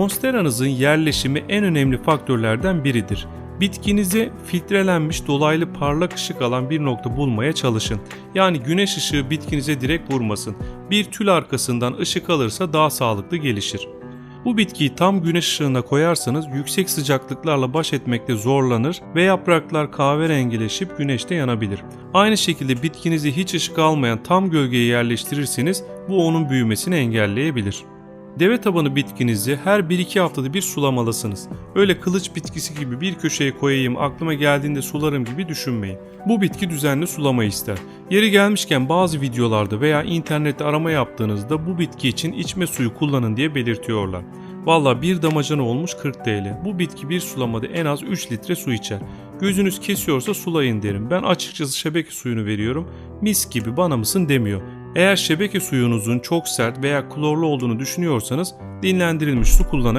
Monsteranızın yerleşimi en önemli faktörlerden biridir. Bitkinize filtrelenmiş dolaylı parlak ışık alan bir nokta bulmaya çalışın. Yani güneş ışığı bitkinize direkt vurmasın. Bir tül arkasından ışık alırsa daha sağlıklı gelişir. Bu bitkiyi tam güneş ışığına koyarsanız yüksek sıcaklıklarla baş etmekte zorlanır ve yapraklar kahverengileşip güneşte yanabilir. Aynı şekilde bitkinizi hiç ışık almayan tam gölgeye yerleştirirseniz bu onun büyümesini engelleyebilir. Deve tabanı bitkinizi her 1-2 haftada bir sulamalısınız. Öyle kılıç bitkisi gibi bir köşeye koyayım aklıma geldiğinde sularım gibi düşünmeyin. Bu bitki düzenli sulama ister. Yeri gelmişken bazı videolarda veya internette arama yaptığınızda bu bitki için içme suyu kullanın diye belirtiyorlar. Valla bir damacana olmuş 40 TL. Bu bitki bir sulamada en az 3 litre su içer. Gözünüz kesiyorsa sulayın derim. Ben açıkçası şebeke suyunu veriyorum. Mis gibi bana mısın demiyor. Eğer şebeke suyunuzun çok sert veya klorlu olduğunu düşünüyorsanız dinlendirilmiş su kullanabilirsiniz.